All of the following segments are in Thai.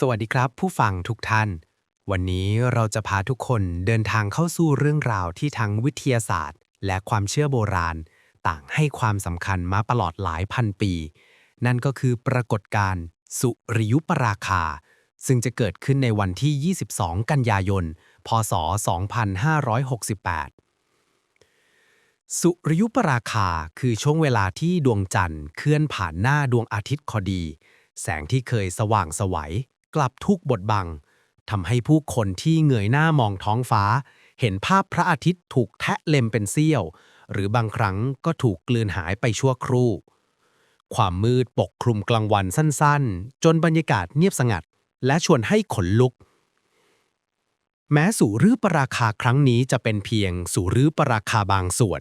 สวัสดีครับผู้ฟังทุกท่าน วันนี้เราจะพาทุกคนเดินทางเข้าสู่เรื่องราวที่ทั้งวิทยาศาสตร์ และความเชื่อโบราณ ต่างให้ความสำคัญมาตลอดหลายพันปี นั่นก็คือปรากฏการณ์สุริยุปราคา ซึ่งจะเกิดขึ้นในวันที่ 22 กันยายน พศ 2568 สุริยุปราคาคือช่วงเวลาที่ดวงจันทร์เคลื่อนผ่านหน้าดวงอาทิตย์คอดี แสงที่เคยสว่างสวัย กลับทุกบทบังทำให้ผู้คนที่เงยหน้ามองท้องฟ้า เห็นภาพพระอาทิตย์ถูกแทะเล็มเป็นเสี้ยว หรือบางครั้งก็ถูกกลืนหายไปชั่วครู่ ความมืดปกคลุมกลางวันสั้นๆ จนบรรยากาศเงียบสงัด และชวนให้ขนลุก แม้สุรื้อปราคาครั้งนี้จะเป็นเพียงสุรื้อปราคาบางส่วน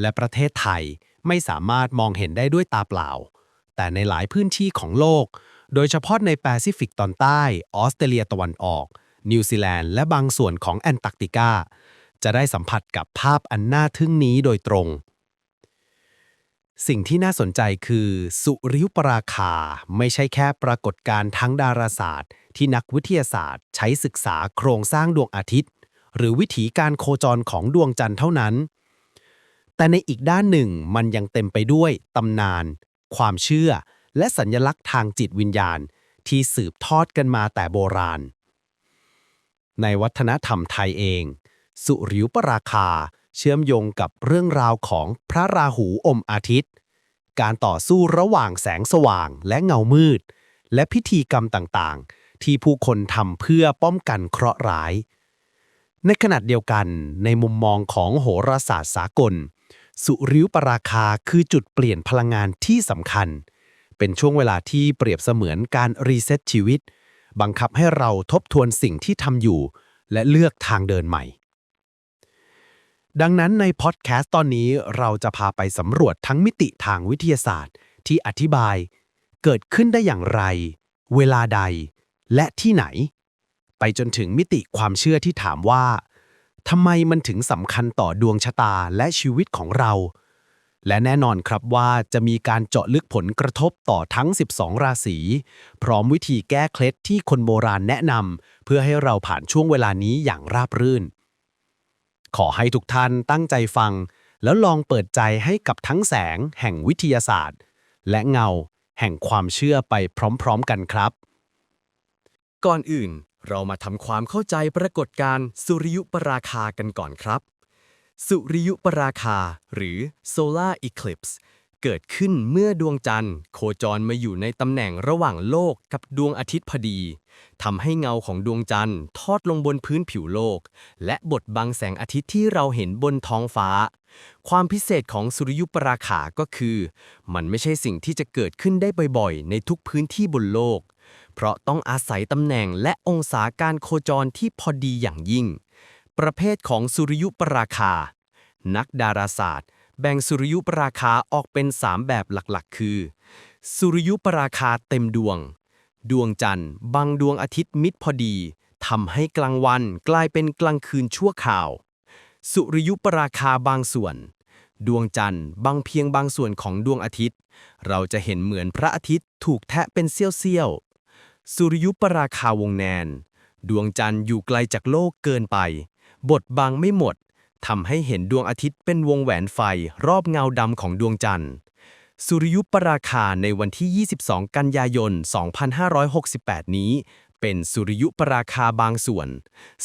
และประเทศไทยไม่สามารถมองเห็นได้ด้วยตาเปล่า แต่ในหลายพื้นที่ของโลก โดยเฉพาะในแปซิฟิกตอนใต้ ออสเตรเลียตะวันออก นิวซีแลนด์ และบางส่วนของแอนตาร์กติกา จะได้สัมผัสกับภาพอันน่าทึ่งนี้โดยตรง สิ่งที่น่าสนใจคือ สุริยุปราคา ไม่ใช่แค่ปรากฏการณ์ทั้งดาราศาสตร์ ที่นักวิทยาศาสตร์ ใช้ศึกษาโครงสร้างดวงอาทิตย์ หรือวิถีการโคจรของดวงจันทร์เท่านั้น แต่ในอีกด้านหนึ่งมันยังเต็มไปด้วยตำนาน ความเชื่อ และสัญลักษณ์ทางจิตวิญญาณที่สืบทอดกันมาแต่โบราณ ในวัฒนธรรมไทยเอง สุริยุปราคาเชื่อมโยงกับเรื่องราวของพระราหูอมอาทิตย์ การต่อสู้ระหว่างแสงสว่างและเงามืด และพิธีกรรมต่างๆ ที่ผู้คนทำเพื่อป้องกันเคราะห์ร้าย ในขณะเดียวกันในมุมมองของโหราศาสตร์สากล สุริยุปราคาคือจุดเปลี่ยนพลังงานที่สำคัญ เป็นช่วงเวลาที่เปรียบเสมือนการรีเซ็ตชีวิต บังคับให้เราทบทวนสิ่งที่ทำอยู่ และเลือกทางเดินใหม่ ดังนั้นในพอดแคสต์ตอนนี้เราจะพาไปสำรวจทั้งมิติทางวิทยาศาสตร์ ที่อธิบาย เกิดขึ้นได้อย่างไร เวลาใด และที่ไหน ไปจนถึงมิติความเชื่อที่ถามว่าทำไมมันถึงสำคัญต่อดวงชะตาและชีวิตของเรา และแน่นอนครับว่าจะมีการเจาะลึกผลกระทบต่อทั้ง 12 ราศี พร้อมวิธีแก้เคล็ดที่คนโบราณแนะนำเพื่อให้เราผ่านช่วงเวลานี้อย่างราบรื่น ขอให้ทุกท่านตั้งใจฟัง แล้วลองเปิดใจให้กับทั้งแสงแห่งวิทยาศาสตร์ และเงาแห่งความเชื่อไปพร้อมๆกันครับ ก่อนอื่นเรามาทำความเข้าใจปรากฏการณ์สุริยุปราคากันก่อนครับ สุริยุปราคา หรือ solar eclipse เกิดขึ้นเมื่อดวงจันทร์ โคจรมาอยู่ในตำแหน่งระหว่างโลกกับดวงอาทิตย์พอดีทำให้เงาของดวงจันทร์ทอดลงบนพื้นผิวโลก และบดบังแสงอาทิตย์ที่เราเห็นบนท้องฟ้า ความพิเศษของสุริยุปราคาก็คือ มันไม่ใช่สิ่งที่จะเกิดขึ้นได้บ่อยๆ ในทุกพื้นที่บนโลก เพราะต้องอาศัยตำแหน่งและองศาการโคจรที่พอดีอย่างยิ่ง ประเภทของสุริยุปราคา นักดาราศาสตร์ แบ่งสุริยุปราคาออกเป็น 3 แบบหลักๆ คือ สุริยุปราคาเต็มดวง ดวงจันทร์บังดวงอาทิตย์มิดพอดีทำให้กลางวันกลายเป็นกลางคืนชั่วคราว สุริยุปราคาบางส่วน ดวงจันทร์บังเพียงบางส่วนของดวงอาทิตย์ เราจะเห็นเหมือนพระอาทิตย์ถูกแทะเป็นเสี้ยวๆ สุริยุปราคาวงแนน ดวงจันทร์อยู่ไกลจากโลกเกินไป บทบังไม่หมดทำให้เห็นดวงอาทิตย์เป็นวงแหวนไฟรอบเงาดำของดวงจันทร์ สุริยุปราคาในวันที่ 22 กันยายน 2568 นี้ เป็นสุริยุปราคาบางส่วน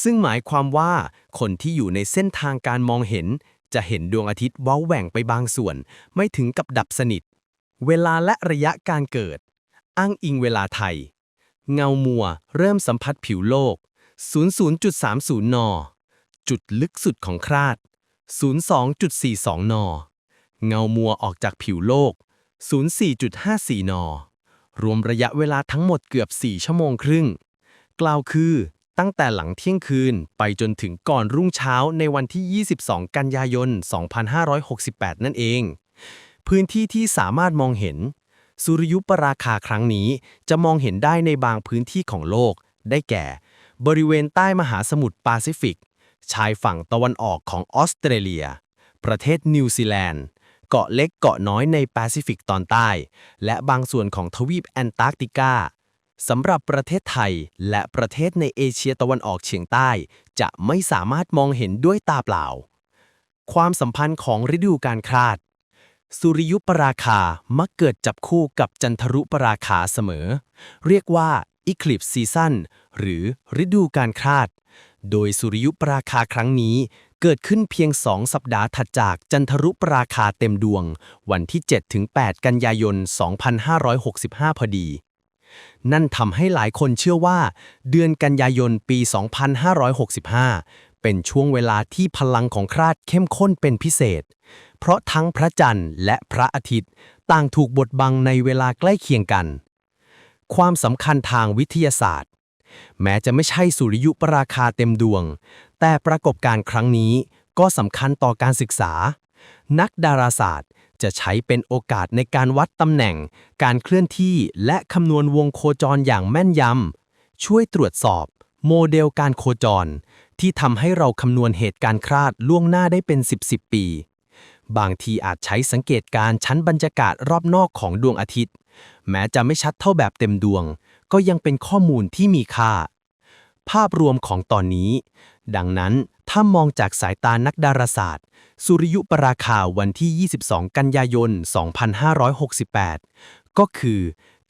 ซึ่งหมายความว่าคนที่อยู่ในเส้นทางการมองเห็น จะเห็นดวงอาทิตย์ว้าแหว่งไปบางส่วน ไม่ถึงกับดับสนิท เวลาและระยะการเกิด อ้างอิงเวลาไทย เงามัว เริ่มสัมผัสผิวโลก 00.30 น จุดลึกสุดของคราด 02.42 น เงามัวออกจากผิวโลก 04.54 น รวมระยะเวลาทั้งหมดเกือบ 4 ชั่วโมงครึ่ง กล่าวคือตั้งแต่หลังเที่ยงคืนไปจนถึงก่อนรุ่งเช้าในวันที่ 22 กันยายน 2568 นั่นเอง พื้นที่ที่สามารถมองเห็น สุริยุปราคาครั้งนี้จะมองเห็นได้ในบางพื้นที่ของโลก ได้แก่ บริเวณใต้มหาสมุทรแปซิฟิก ชายฝั่งตะวันออกของออสเตรเลีย ประเทศนิวซีแลนด์ เกาะเล็กเกาะน้อยในแปซิฟิกตอนใต้ และบางส่วนของทวีปแอนตาร์กติกาสำหรับประเทศไทยและประเทศในเอเชียตะวันออกเฉียงใต้ จะไม่สามารถมองเห็นด้วยตาเปล่า ความสัมพันธ์ของฤดูการคลาด สุริยุปราคามักเกิดจับคู่กับจันทรุปราคาเสมอ เรียกว่า eclipse season หรือฤดูการคลาด โดยสุริยุปราคาครั้งนี้เกิดขึ้นเพียง2สัปดาห์ถัดจากจันทรุปราคาเต็มดวง วันที่ 7-8 กันยายน 2565 พอดี นั่นทำให้หลายคนเชื่อว่า เดือนกันยายนปี 2565 เป็นช่วงเวลาที่พลังของคราดเข้มข้นเป็นพิเศษ เพราะทั้งพระจันทร์และพระอาทิตย์ ต่างถูกบดบังในเวลาใกล้เคียงกัน ความสำคัญทางวิทยาศาสตร์ แม้จะไม่ใช่สุริยุปราคาเต็มดวง แต่ปรากฏการณ์ครั้งนี้ก็สำคัญต่อการศึกษา นักดาราศาสตร์จะใช้เป็นโอกาสในการวัดตำแหน่ง การเคลื่อนที่และคำนวณวงโคจรอย่างแม่นยำ ช่วยตรวจสอบ โมเดลการโคจร ที่ทำให้เราคำนวณเหตุการณ์คลาดล่วงหน้าได้เป็น 10 10 ปี บางทีอาจใช้สังเกตการชั้นบรรยากาศรอบนอกของดวงอาทิตย์ แม้จะไม่ชัดเท่าแบบเต็มดวง ก็ยังเป็นข้อมูลที่มีค่า ภาพรวมของตอนนี้ ดังนั้นถ้ามองจากสายตานักดาราศาสตร์ สุริยุปราคาวันที่ 22 กันยายน 2568 ก็คือ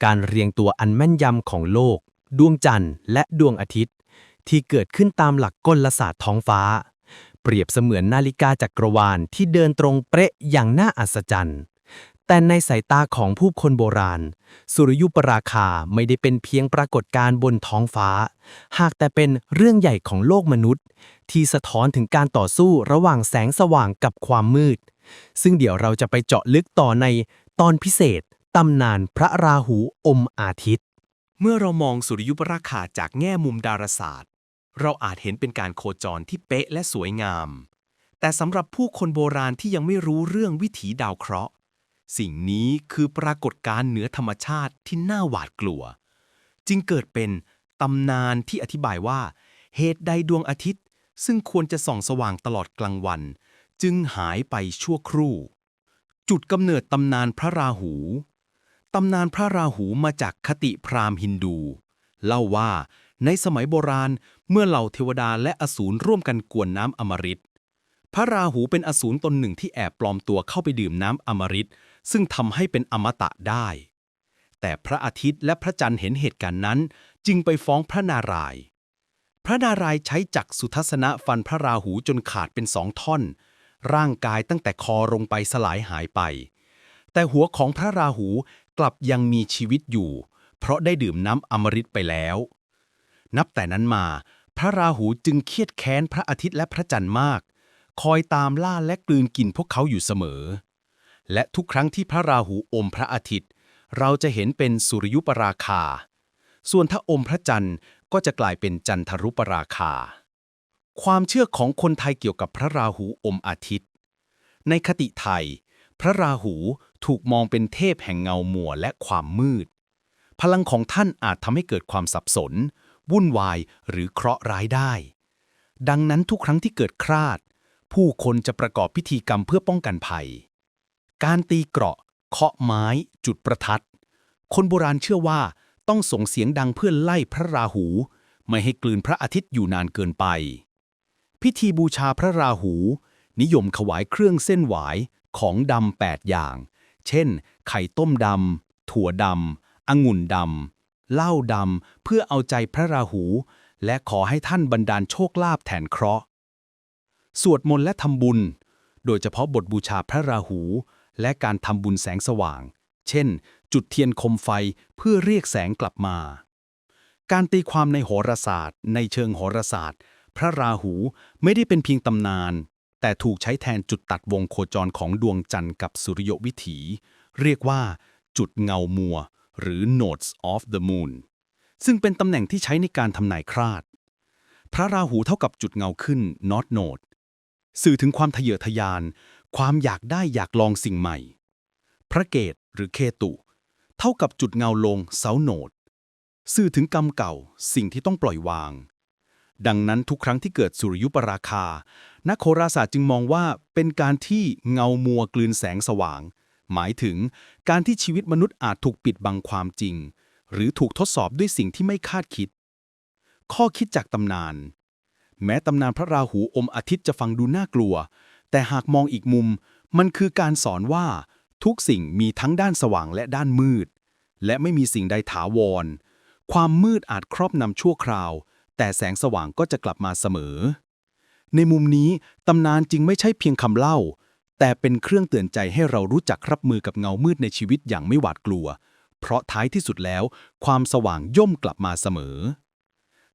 การเรียงตัวอันแม่นยำของโลก ดวงจันทร์ และดวงอาทิตย์ ที่เกิดขึ้นตามหลักกลศาสตร์ท้องฟ้า เปรียบเสมือนนาฬิกาจักรวาลที่เดินตรงเป๊ะอย่างน่าอัศจรรย์ แต่ในสายตาของผู้คนโบราณ สุริยุปราคาไม่ได้เป็นเพียงปรากฏการณ์บนท้องฟ้า หากแต่เป็นเรื่องใหญ่ของโลกมนุษย์ ที่สะท้อนถึงการต่อสู้ระหว่างแสงสว่างกับความมืด ซึ่งเดี๋ยวเราจะไปเจาะลึกต่อในตอนพิเศษตำนานพระราหูอมอาทิตย์ เมื่อเรามองสุริยุปราคาจากแง่มุมดาราศาสตร์ เราอาจเห็นเป็นการโคจรที่เป๊ะและสวยงาม แต่สำหรับผู้คนโบราณที่ยังไม่รู้เรื่องวิถีดาวเคราะห์ สิ่งนี้คือปรากฏการณ์เหนือธรรมชาติที่น่าหวาดกลัว จึงเกิดเป็นตำนานที่อธิบายว่า เหตุใดดวงอาทิตย์ ซึ่งควรจะส่องสว่างตลอดกลางวัน จึงหายไปชั่วครู่ จุดกำเนิดตำนานพระราหู ตำนานพระราหูมาจากคติพราหมณ์ฮินดู เล่าว่าในสมัยโบราณเมื่อเหล่าเทวดาและอสูรร่วมกันกวนน้ำอมฤตพระราหูเป็นอสูรตนหนึ่งที่แอบปลอมตัวเข้าไปดื่มน้ำอมฤต ซึ่งทำให้เป็นอมตะได้ แต่พระอาทิตย์และพระจันทร์เห็นเหตุการณ์นั้น จึงไปฟ้องพระนารายณ์พระนารายณ์ใช้จักรสุทัศนะฟันพระราหูจนขาดเป็นสองท่อน ร่างกายตั้งแต่คอลงไปสลายหายไป แต่หัวของพระราหูกลับยังมีชีวิตอยู่ เพราะได้ดื่มน้ำอมฤตไปแล้ว นับแต่นั้นมา พระราหูจึงเครียดแค้นพระอาทิตย์และพระจันทร์มาก คอยตามล่าและกลืนกินพวกเขาอยู่เสมอ และทุกครั้งที่พระราหูอมพระอาทิตย์ เราจะเห็นเป็นสุริยุปราคา ส่วนถ้าอมพระจันทร์ก็จะกลายเป็นจันทรุปราคา ความเชื่อของคนไทยเกี่ยวกับพระราหูอมอาทิตย์ ในคติไทย พระราหูถูกมองเป็นเทพแห่งเงาหมัวและความมืด พลังของท่านอาจทำให้เกิดความสับสน วุ่นวายหรือเคราะห์ร้ายได้ ดังนั้นทุกครั้งที่เกิดคราด ผู้คนจะประกอบพิธีกรรมเพื่อป้องกันภัย การตีเกราะ เคาะไม้ จุดประทัด คนโบราณเชื่อว่าต้องส่งเสียงดังเพื่อไล่พระราหู ไม่ให้กลืนพระอาทิตย์อยู่นานเกินไป พิธีบูชาพระราหู นิยมถวายเครื่องเส้นหวายของดำแปดอย่าง เช่น ไข่ต้มดำถั่วดำองุ่นดำเหล้าดำเพื่อเอาใจพระราหู และขอให้ท่านบันดาลโชคลาภแทนเคราะห์ สวดมนต์และทำบุญ โดยเฉพาะบทบูชาพระราหู และการทำบุญแสงสว่าง เช่น จุดเทียนคมไฟเพื่อเรียกแสงกลับมา การตีความในโหราศาสตร์ ในเชิงโหราศาสตร์ พระราหูไม่ได้เป็นเพียงตำนาน แต่ถูกใช้แทนจุดตัดวงโคจรของดวงจันทร์กับสุริยวิถี เรียกว่า จุดเงามัว หรือ nodes of the moon ซึ่งเป็นตำแหน่งที่ใช้ในการทำนายคราด พระราหูเท่ากับจุดเงาขึ้น not node สื่อถึงความทะเยอทะยาน ความอยากได้อยากลองสิ่งใหม่ พระเกตหรือเคตุ เท่ากับจุดเงาลงเสาโหนด สื่อถึงกรรมเก่าสิ่งที่ต้องปล่อยวาง ดังนั้นทุกครั้งที่เกิดสุริยุปราคา นักโหราศาสตร์จึงมองว่าเป็นการที่เงามัวกลืนแสงสว่าง หมายถึงการที่ชีวิตมนุษย์อาจถูกปิดบังความจริง หรือถูกทดสอบด้วยสิ่งที่ไม่คาดคิด ข้อคิดจากตำนาน แม้ตำนานพระราหูอมอาทิตย์จะฟังดูน่ากลัว แต่หากมองอีกมุม มันคือการสอนว่า ทุกสิ่งมีทั้งด้านสว่างและด้านมืด และไม่มีสิ่งใดถาวร ความมืดอาจครอบนำชั่วคราว แต่แสงสว่างก็จะกลับมาเสมอ ในมุมนี้ตำนานจึงไม่ใช่เพียงคำเล่า แต่เป็นเครื่องเตือนใจให้เรารู้จักรับมือกับเงามืดในชีวิตอย่างไม่หวาดกลัว เพราะท้ายที่สุดแล้ว ความสว่างย่อมกลับมาเสมอ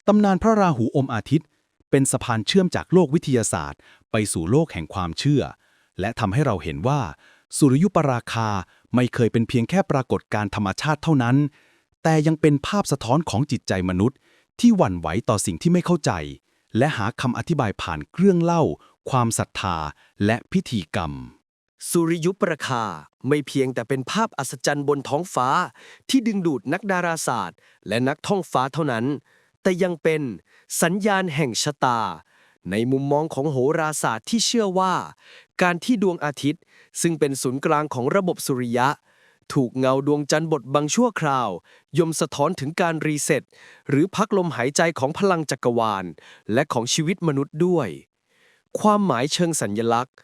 ตำนานพระราหูอมอาทิตย์ เป็นสะพานเชื่อมจากโลกวิทยาศาสตร์ ไปสู่โลกแห่งความเชื่อ และทำให้เราเห็นว่า สุริยุปราคาไม่เคยเป็นเพียงแค่ปรากฏการธรรมชาติเท่านั้น แต่ยังเป็นภาพสะท้อนของจิตใจมนุษย์ ที่หวั่นไหวต่อสิ่งที่ไม่เข้าใจ และหาคำอธิบายผ่านเครื่องเล่า ความศรัทธา และพิธีกรรม สุริยุปราคาไม่เพียงแต่เป็นภาพอัศจรรย์บนท้องฟ้า ที่ดึงดูดนักดาราศาสตร์ และนักท่องฟ้าเท่านั้น แต่ยังเป็นสัญญาณแห่งชะตา ในมุมมองของโหราศาสตร์ที่เชื่อว่า การที่ดวงอาทิตย์ ซึ่งเป็นศูนย์กลางของระบบสุริยะ ถูกเงาดวงจันทร์บดบังชั่วคราว ยมสะท้อนถึงการรีเซ็ตหรือพักลมหายใจของพลังจักรวาล และของชีวิตมนุษย์ด้วย ความหมายเชิงสัญญลักษณ์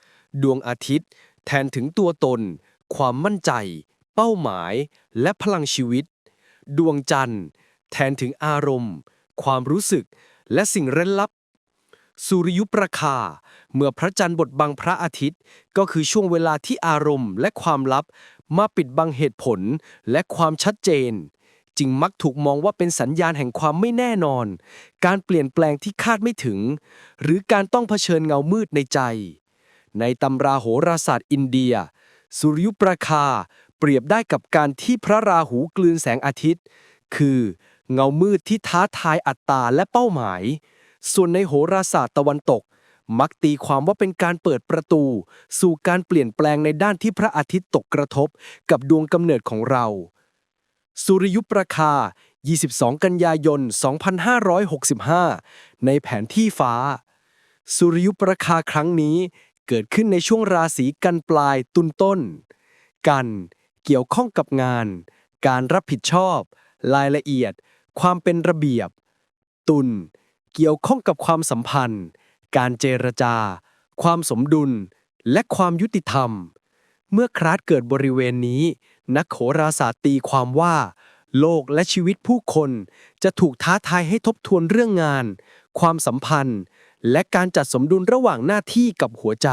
ดวงอาทิตย์ แทนถึงตัวตน ความมั่นใจ เป้าหมาย และพลังชีวิต ดวงจันทร์ แทนถึงอารมณ์ ความรู้สึก และสิ่งเร้นลับ สุริยุปราคา เมื่อพระจันทร์บดบังพระอาทิตย์ ก็คือช่วงเวลาที่อารมณ์ และความลับ มาปิดบังเหตุผล และความชัดเจน จึงมักถูกมองว่าเป็นสัญญาณแห่งความไม่แน่นอน การเปลี่ยนแปลงที่คาดไม่ถึง หรือการต้องเผชิญเงามืดในใจ ในตำราโหราศาสตร์อินเดีย สุริยุปราคาเปรียบได้กับการที่พระราหูกลืนแสงอาทิตย์ คือ เงามืดที่ท้าทายอัตตาและเป้าหมาย ส่วนในโหราศาสตร์ตะวันตก มักตีความว่าเป็นการเปิดประตู สู่การเปลี่ยนแปลงในด้านที่พระอาทิตย์ตกกระทบกับดวงกำเนิดของเรา สุริยุปราคา 22 กันยายน 2565 ในแผนที่ฟ้า สุริยุปราคาครั้งนี้เกิดขึ้นในช่วงราศีกันปลายตุนต้น กัน เกี่ยวข้องกับงาน การรับผิดชอบ รายละเอียด ความเป็นระเบียบ ตุนเกี่ยวข้องกับความสัมพันธ์ การเจรจา ความสมดุล และความยุติธรรม เมื่อคราสเกิดบริเวณนี้ นักโหราศาสตร์ตีความว่า โลกและชีวิตผู้คนจะถูกท้าทายให้ทบทวนเรื่องงาน ความสัมพันธ์ และการจัดสมดุลระหว่างหน้าที่กับหัวใจ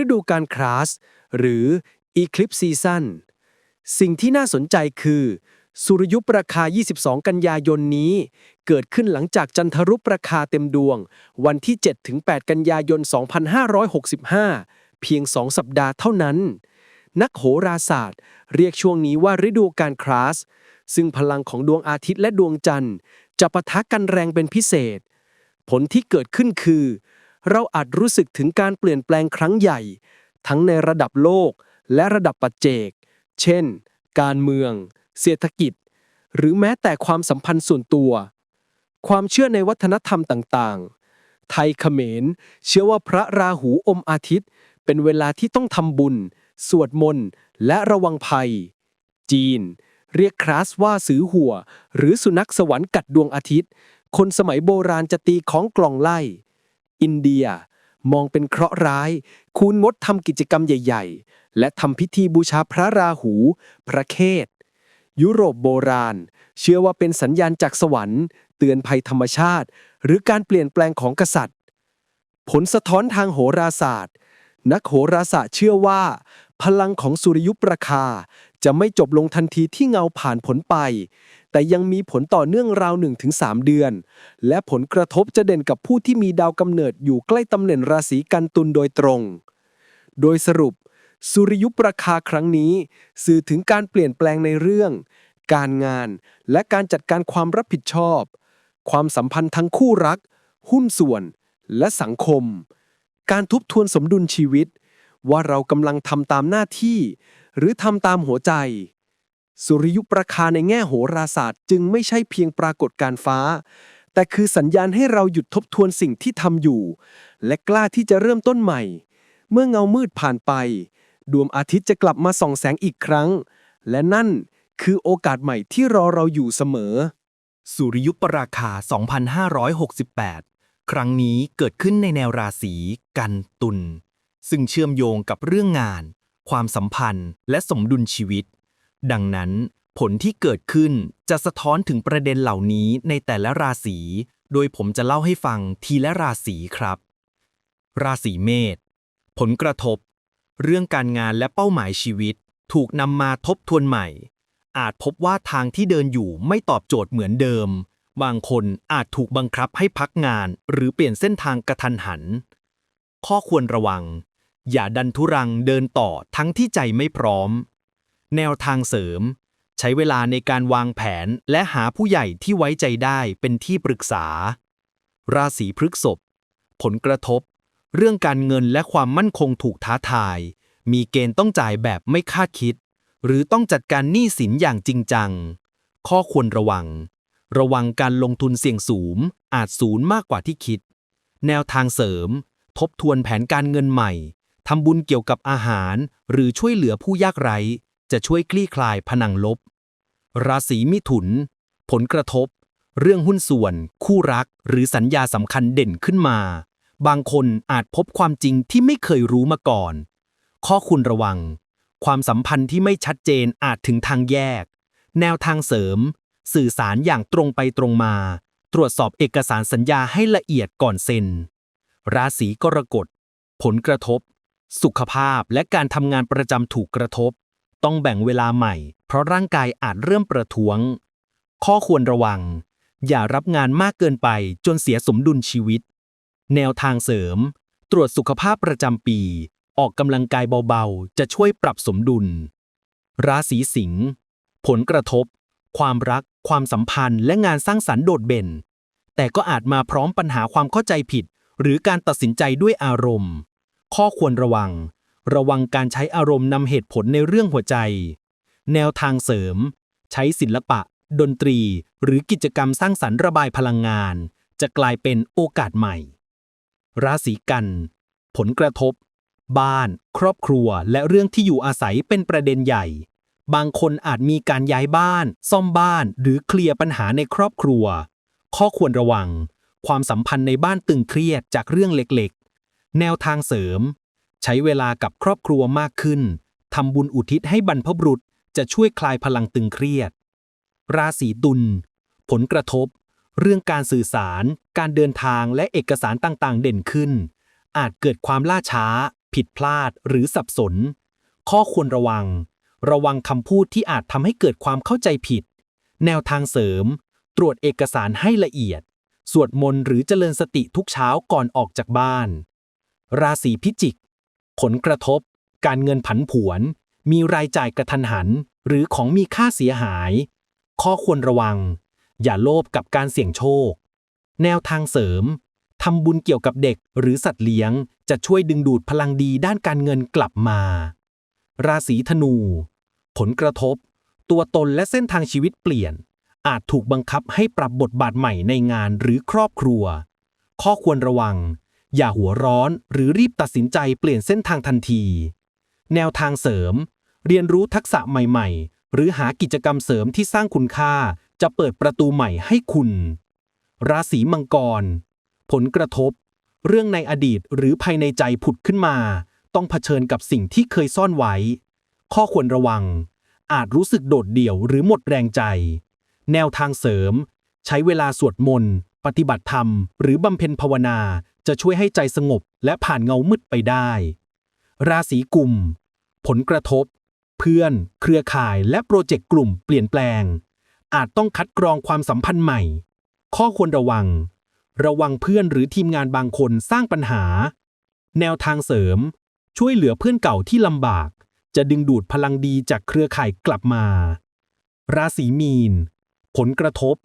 ฤดูการคราสหรือ Eclipse Season สิ่งที่น่าสนใจคือ สุริยุปราคา 22 กันยายนนี้ เกิดขึ้นหลังจากจันทรุปราคาเต็มดวง วันที่ 7-8 กันยายน 2565 เพียง 2 สัปดาห์เท่านั้น นักโหราศาสตร์ เรียกช่วงนี้ว่าฤดูการคราส ซึ่งพลังของดวงอาทิตย์และดวงจันทร์จะปะทะกันแรงเป็นพิเศษ ผลที่เกิดขึ้นคือ เราอาจรู้สึกถึงการเปลี่ยนแปลงครั้งใหญ่ ทั้งในระดับโลกและระดับปัจเจก เช่น การเมือง เศรษฐกิจ หรือแม้แต่ความสัมพันธ์ส่วนตัว ความเชื่อในวัฒนธรรมต่างๆ ไทยเขมร เชื่อว่าพระราหูอมอาทิตย์ เป็นเวลาที่ต้องทำบุญ สวดมนต์ และระวังภัย จีน เรียกคราสว่าสือหัว หรือสุนัขสวรรค์กัดดวงอาทิตย์ คนสมัยโบราณจะตีของกล่องไล่ อินเดียมองเป็นเคราะห์ร้าย คูณงดทำกิจกรรมใหญ่ ๆ และทำพิธีบูชาพระราหู พระเขต ยุโรปโบราณ เชื่อว่าเป็นสัญญาณจากสวรรค์ เตือนภัยธรรมชาติ หรือการเปลี่ยนแปลงของกษัตริย์ ผลสะท้อนทางโหราศาสตร์ นักโหราศาสตร์เชื่อว่า พลังของสุริยุปราคาจะไม่จบลงทันทีที่เงาผ่านผลไป แต่ยังมีผลต่อเนื่องราว 1-3 เดือน และผลกระทบจะเด่นกับผู้ที่มีดาวกำเนิดอยู่ใกล้ตำแหน่งราศีกันตุลโดยตรง โดยสรุป สุริยุปราคาครั้งนี้ สื่อถึงการเปลี่ยนแปลงในเรื่อง การงาน และการจัดการความรับผิดชอบ ความสัมพันธ์ทั้งคู่รัก หุ้นส่วน และสังคม การทบทวนสมดุลชีวิต ว่าเรากำลังทำตามหน้าที่ หรือทำตามหัวใจ สุริยุปราคาในแง่โหราศาสตร์ จึงไม่ใช่เพียงปรากฏการณ์ฟ้า แต่คือสัญญาณให้เราหยุดทบทวนสิ่งที่ทำอยู่ และกล้าที่จะเริ่มต้นใหม่ เมื่อเงามืดผ่านไป ดวงอาทิตย์จะกลับมาส่องแสงอีกครั้ง และนั่นคือโอกาสใหม่ที่รอเราอยู่เสมอ สุริยุปราคา 2568 ครั้งนี้เกิดขึ้นในแนวราศีกันตุลซึ่งเชื่อมโยงกับเรื่องงาน ความสัมพันธ์ และสมดุลชีวิต ดังนั้น ผลที่เกิดขึ้นจะสะท้อนถึงประเด็นเหล่านี้ในแต่ละราศี โดยผมจะเล่าให้ฟังทีละราศีครับ ราศีเมษผลกระทบ เรื่องการงานและเป้าหมายชีวิต ถูกนำมาทบทวนใหม่ อาจพบว่าทางที่เดินอยู่ไม่ตอบโจทย์เหมือนเดิม บางคนอาจถูกบังคับให้พักงาน หรือเปลี่ยนเส้นทางกระทันหัน ข้อควรระวัง อย่าดันทุรังเดินต่อทั้งที่ใจไม่พร้อม แนวทางเสริม ใช้เวลาในการวางแผนและหาผู้ใหญ่ที่ไว้ใจได้เป็นที่ปรึกษา ราศีพฤกษภผลกระทบ เรื่องการเงินและความมั่นคงถูกท้าทาย มีเกณฑ์ต้องจ่ายแบบไม่คาดคิด หรือต้องจัดการหนี้สินอย่างจริงจัง ข้อควรระวัง ระวังการลงทุนเสี่ยงสูง อาจสูญมากกว่าที่คิด แนวทางเสริม ทบทวนแผนการเงินใหม่ทำบุญเกี่ยวกับอาหาร หรือช่วยเหลือผู้ยากไร้ จะช่วยคลี่คลายผนังลบ ราศีมิถุน ผลกระทบ เรื่องหุ้นส่วน คู่รัก หรือสัญญาสำคัญเด่นขึ้นมา บางคนอาจพบความจริงที่ไม่เคยรู้มาก่อน ข้อคุณระวัง ความสัมพันธ์ที่ไม่ชัดเจนอาจถึงทางแยก แนวทางเสริม สื่อสารอย่างตรงไปตรงมา ตรวจสอบเอกสารสัญญาให้ละเอียดก่อนเซ็น ราศีกรกฎ ผลกระทบ สุขภาพและการทำงานประจำถูกกระทบ ต้องแบ่งเวลาใหม่ เพราะร่างกายอาจเริ่มประท้วง ข้อควรระวัง อย่ารับงานมากเกินไปจนเสียสมดุลชีวิต แนวทางเสริม ตรวจสุขภาพประจำปี ออกกำลังกายเบาๆ จะช่วยปรับสมดุล ราศีสิงห์ผลกระทบ ความรัก ความสัมพันธ์ และงานสร้างสรรค์โดดเด่น แต่ก็อาจมาพร้อมปัญหาความเข้าใจผิด หรือการตัดสินใจด้วยอารมณ์ ข้อควรระวัง ระวังการใช้อารมณ์นำเหตุผลในเรื่องหัวใจ แนวทางเสริม ใช้ศิลปะ ดนตรี หรือกิจกรรมสร้างสรรค์ระบายพลังงาน จะกลายเป็นโอกาสใหม่ ราศีกัน ผลกระทบ บ้าน ครอบครัว และเรื่องที่อยู่อาศัยเป็นประเด็นใหญ่ บางคนอาจมีการย้ายบ้าน ซ่อมบ้าน หรือเคลียร์ปัญหาในครอบครัว ข้อควรระวัง ความสัมพันธ์ในบ้านตึงเครียดจากเรื่องเล็กๆ แนวทางเสริม ใช้เวลากับครอบครัวมากขึ้นทำบุญอุทิศให้บรรพบุรุษจะช่วยคลายพลังตึงเครียด ราศีตุล ผลกระทบ เรื่องการสื่อสาร การเดินทางและเอกสารต่างๆ เด่นขึ้น อาจเกิดความล่าช้า ผิดพลาด หรือสับสน ข้อควรระวัง ระวังคำพูดที่อาจทำให้เกิดความเข้าใจผิด แนวทางเสริม ตรวจเอกสารให้ละเอียด สวดมนต์หรือเจริญสติทุกเช้าก่อนออกจากบ้าน ราศีพิจิก ผลกระทบ การเงินผันผวน มีรายจ่ายกระทันหัน หรือของมีค่าเสียหาย ข้อควรระวัง อย่าโลภกับการเสี่ยงโชค แนวทางเสริมทำบุญเกี่ยวกับเด็กหรือสัตว์เลี้ยง จะช่วยดึงดูดพลังดีด้านการเงินกลับมา ราศีธนู ผลกระทบ ตัวตนและเส้นทางชีวิตเปลี่ยน อาจถูกบังคับให้ปรับบทบาทใหม่ในงานหรือครอบครัว ข้อควรระวัง อย่าหัวร้อนหรือรีบตัดสินใจเปลี่ยนเส้นทางทันที แนวทางเสริม เรียนรู้ทักษะใหม่ ๆ หรือหากิจกรรมเสริมที่สร้างคุณค่า จะเปิดประตูใหม่ให้คุณ ราศีมังกร ผลกระทบ เรื่องในอดีตหรือภายในใจผุดขึ้นมา ต้องเผชิญกับสิ่งที่เคยซ่อนไว้ ข้อควรระวัง อาจรู้สึกโดดเดี่ยวหรือหมดแรงใจ แนวทางเสริม ใช้เวลาสวดมนต์ ปฏิบัติธรรม หรือบำเพ็ญภาวนาจะช่วยให้ใจสงบและผ่านเงามืดไปได้ ราศีกุม ผลกระทบ เพื่อน เครือข่ายและโปรเจกต์กลุ่มเปลี่ยนแปลง อาจต้องคัดกรองความสัมพันธ์ใหม่ ข้อควรระวัง ระวังเพื่อนหรือทีมงานบางคนสร้างปัญหา แนวทางเสริม ช่วยเหลือเพื่อนเก่าที่ลำบาก จะดึงดูดพลังดีจากเครือข่ายกลับมา ราศีมีน ผลกระทบ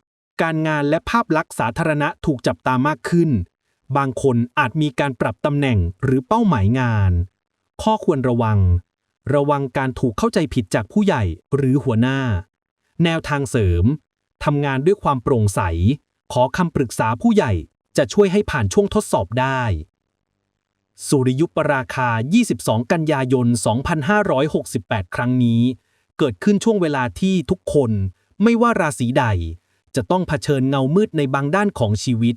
การงานและภาพลักษณ์สาธารณะถูกจับตามากขึ้น บางคนอาจมีการปรับตำแหน่งหรือเป้าหมายงาน ข้อควรระวัง ระวังการถูกเข้าใจผิดจากผู้ใหญ่หรือหัวหน้า แนวทางเสริมทำงานด้วยความโปร่งใส ขอคำปรึกษาผู้ใหญ่จะช่วยให้ผ่านช่วงทดสอบได้ สุริยุปราคา 22 กันยายน 2568 ครั้งนี้ เกิดขึ้นช่วงเวลาที่ทุกคนไม่ว่าราศีใด จะต้องเผชิญเงามืดในบางด้านของชีวิต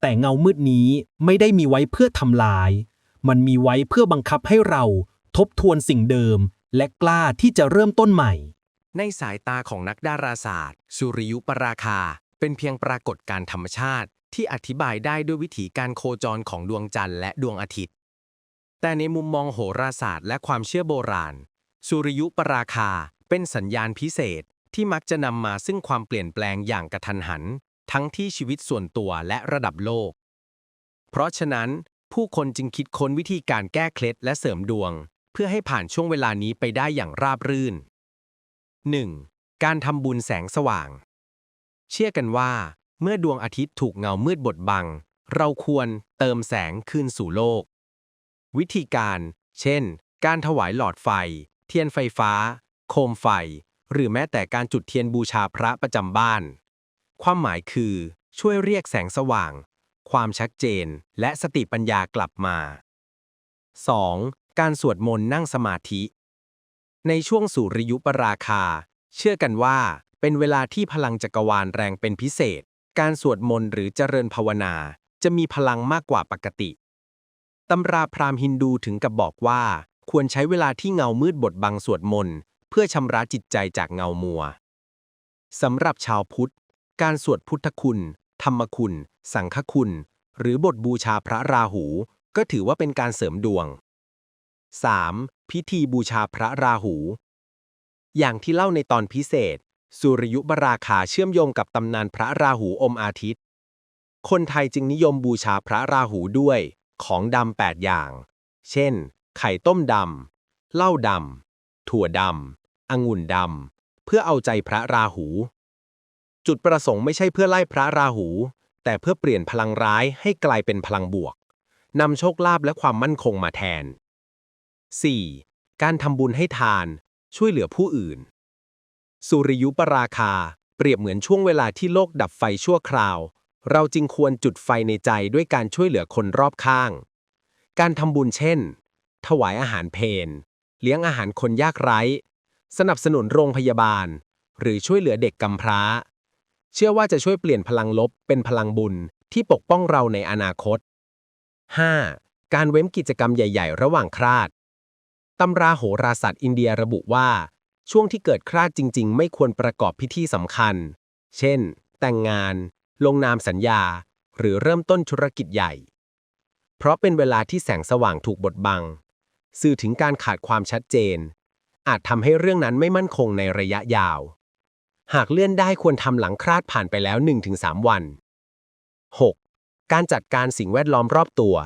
แต่เงามืดนี้ไม่ได้มีไว้เพื่อทำลาย มันมีไว้เพื่อบังคับให้เราทบทวนสิ่งเดิม และกล้าที่จะเริ่มต้นใหม่ ในสายตาของนักดาราศาสตร์ สุริยุปราคา เป็นเพียงปรากฏการธรรมชาติ ที่อธิบายได้ด้วยวิธีการโคจรของดวงจันทร์และดวงอาทิตย์ แต่ในมุมมองโหราศาสตร์และความเชื่อโบราณ สุริยุปราคาเป็นสัญญาณพิเศษที่มักจะนำมาซึ่งความเปลี่ยนแปลงอย่างกระทันหัน ทั้งที่ชีวิตส่วนตัวและระดับโลก เพราะฉะนั้น ผู้คนจึงคิดค้นวิธีการแก้เคล็ดและเสริมดวง เพื่อให้ผ่านช่วงเวลานี้ไปได้อย่างราบรื่น 1. การทำบุญแสงสว่าง เชื่อกันว่า เมื่อดวงอาทิตย์ถูกเงามืดบดบัง เราควรเติมแสงคืนสู่โลก วิธีการ เช่น การถวายหลอดไฟ เทียนไฟฟ้า โคมไฟ หรือแม้แต่การจุดเทียนบูชาพระประจำบ้าน ความหมายคือ ช่วยเรียกแสงสว่าง ความชัดเจน และสติปัญญากลับมา 2. การสวดมนต์นั่งสมาธิ ในช่วงสุริยุปราคา เชื่อกันว่า เป็นเวลาที่พลังจักรวาลแรงเป็นพิเศษ การสวดมนต์หรือเจริญภาวนา จะมีพลังมากกว่าปกติตำราพราหมณ์ฮินดูถึงกับบอกว่า ควรใช้เวลาที่เงามืดบดบังสวดมนต์เพื่อชำระจิตใจจากเงามัวสำหรับชาวพุทธ การสวดพุทธคุณ ธรรมคุณ สังฆคุณ หรือบทบูชาพระราหู ก็ถือว่าเป็นการเสริมดวง 3. พิธีบูชาพระราหู อย่างที่เล่าในตอนพิเศษ สุริยุปราคาเชื่อมโยงกับตำนานพระราหูอมอาทิตย์ คนไทยจึงนิยมบูชาพระราหูด้วยของดำแปดอย่าง เช่น ไข่ต้มดำเหล้าดำถั่วดำองุ่นดำเพื่อเอาใจพระราหู จุดประสงค์ไม่ใช่เพื่อไล่พระราหู แต่เพื่อเปลี่ยนพลังร้ายให้กลายเป็นพลังบวกนำโชคลาภและความมั่นคงมาแทน 4. การทำบุญให้ทาน ช่วยเหลือผู้อื่น สุริยุปราคา เปรียบเหมือนช่วงเวลาที่โลกดับไฟชั่วคราว เราจึงควรจุดไฟในใจด้วยการช่วยเหลือคนรอบข้าง การทำบุญเช่น ถวายอาหารเพนเลี้ยงอาหารคนยากไร้ สนับสนุนโรงพยาบาล หรือช่วยเหลือเด็กกำพร้า เชื่อว่าจะช่วยเปลี่ยนพลังลบเป็นพลังบุญที่ปกป้องเราในอนาคต 5. การเว้นกิจกรรมใหญ่ ๆ ระหว่างคราด ตำราโหราศาสตร์อินเดียระบุว่า ช่วงที่เกิดคราดจริง ๆ ไม่ควรประกอบพิธีสำคัญ เช่น แต่งงาน ลงนามสัญญา หรือเริ่มต้นธุรกิจใหญ่ เพราะเป็นเวลาที่แสงสว่างถูกบดบัง สื่อถึงการขาดความชัดเจน อาจทำให้เรื่องนั้นไม่มั่นคงในระยะยาว หากเลื่อนได้ควรทำหลังคราดผ่านไปแล้ว 1-3 วัน 6. การจัดการสิ่งแวดล้อมรอบตัว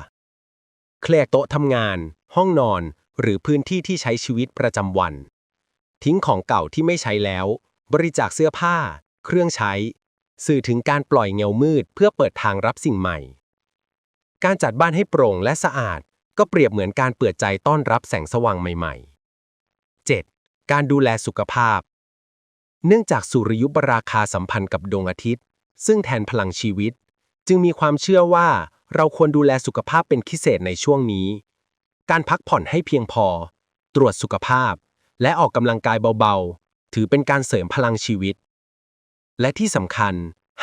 เคลียร์โต๊ะทำงาน ห้องนอน หรือพื้นที่ที่ใช้ชีวิตประจำวัน ทิ้งของเก่าที่ไม่ใช้แล้ว บริจาคเสื้อผ้า เครื่องใช้ สื่อถึงการปล่อยเงามืดเพื่อเปิดทางรับสิ่งใหม่ การจัดบ้านให้โปร่งและสะอาด ก็เปรียบเหมือนการเปิดใจต้อนรับแสงสว่างใหม่ ๆ 7. การดูแลสุขภาพ เนื่องจากสุริยุปราคาสัมพันธ์กับดวงอาทิตย์ ซึ่งแทนพลังชีวิต จึงมีความเชื่อว่าเราควรดูแลสุขภาพเป็นพิเศษในช่วงนี้ การพักผ่อนให้เพียงพอ ตรวจสุขภาพ และออกกำลังกายเบาๆ ถือเป็นการเสริมพลังชีวิต และที่สำคัญ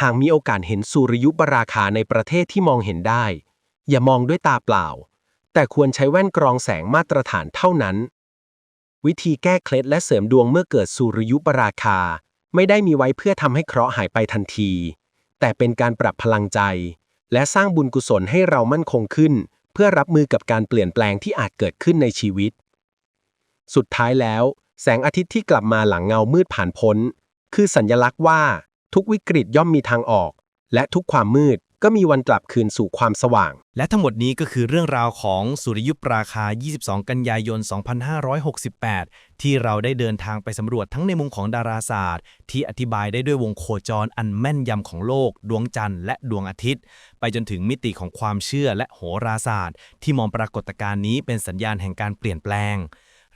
หากมีโอกาสเห็นสุริยุปราคาในประเทศที่มองเห็นได้ อย่ามองด้วยตาเปล่า แต่ควรใช้แว่นกรองแสงมาตรฐานเท่านั้น วิธีแก้เคล็ดและเสริมดวงเมื่อเกิดสุริยุปราคา ไม่ได้มีไว้เพื่อทำให้เคราะห์หายไปทันที แต่เป็นการปรับพลังใจ และสร้างบุญกุศลให้เรามั่นคงขึ้น เพื่อรับมือกับการเปลี่ยนแปลงที่อาจเกิดขึ้นในชีวิต สุดท้ายแล้ว แสงอาทิตย์ที่กลับมาหลังเงามืดผ่านพ้น คือสัญลักษณ์ว่า ทุกวิกฤตย่อมมีทางออก และทุกความมืด ก็มีวันกลับคืนสู่ความสว่าง และทั้งหมดนี้ก็คือเรื่องราวของสุริยุปราคา 22 กันยายน 2568 ที่เราได้เดินทางไปสำรวจทั้งในมุมของดาราศาสตร์ ที่อธิบายได้ด้วยวงโคจรอันแม่นยำของโลก ดวงจันทร์และดวงอาทิตย์ ไปจนถึงมิติของความเชื่อและโหราศาสตร์ ที่มองปรากฏการณ์นี้เป็นสัญญาณแห่งการเปลี่ยนแปลง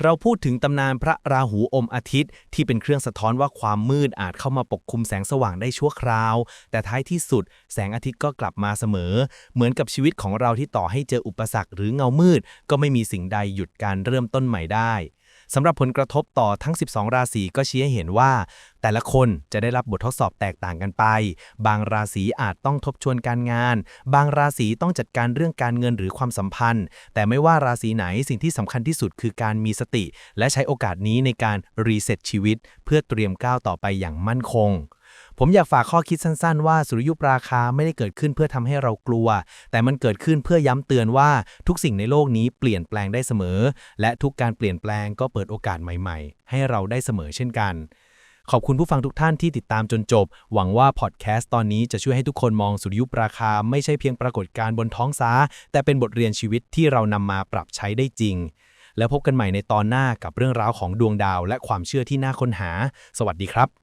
เราพูดถึงตำนานพระราหูอมอาทิตย์ ที่เป็นเครื่องสะท้อนว่าความมืดอาจเข้ามาปกคลุมแสงสว่างได้ชั่วคราว แต่ท้ายที่สุด แสงอาทิตย์ก็กลับมาเสมอ เหมือนกับชีวิตของเราที่ต่อให้เจออุปสรรคหรือเงามืด ก็ไม่มีสิ่งใดหยุดการเริ่มต้นใหม่ได้ สำหรับผลกระทบต่อทั้ง 12 ราศีก็ชี้ให้เห็นว่า แต่ละคนจะได้รับบททดสอบแตกต่างกันไป บางราศีอาจต้องทบทวนการงาน บางราศีต้องจัดการเรื่องการเงินหรือความสัมพันธ์ แต่ไม่ว่าราศีไหนสิ่งที่สำคัญที่สุดคือการมีสติ และใช้โอกาสนี้ในการรีเซ็ตชีวิต เพื่อเตรียมก้าวต่อไปอย่างมั่นคง ผมอยากฝากข้อคิดสั้นๆ ว่าสุริยุปราคาไม่ได้เกิดขึ้นเพื่อทำให้เรากลัว แต่มันเกิดขึ้นเพื่อย้ำเตือนว่าทุกสิ่งในโลกนี้เปลี่ยนแปลงได้เสมอ และทุกการเปลี่ยนแปลงก็เปิดโอกาสใหม่ๆ ให้เราได้เสมอเช่นกันขอบคุณผู้ฟังทุกท่านที่ติดตามจนจบ หวังว่าพอดแคสต์ตอนนี้จะช่วยให้ทุกคนมองสุริยุปราคาไม่ใช่เพียงปรากฏการณ์บนท้องฟ้า แต่เป็นบทเรียนชีวิตที่เรานำมาปรับใช้ได้จริง แล้วพบกันใหม่ในตอนหน้ากับเรื่องราวของดวงดาวและความเชื่อที่น่าค้นหา สวัสดีครับ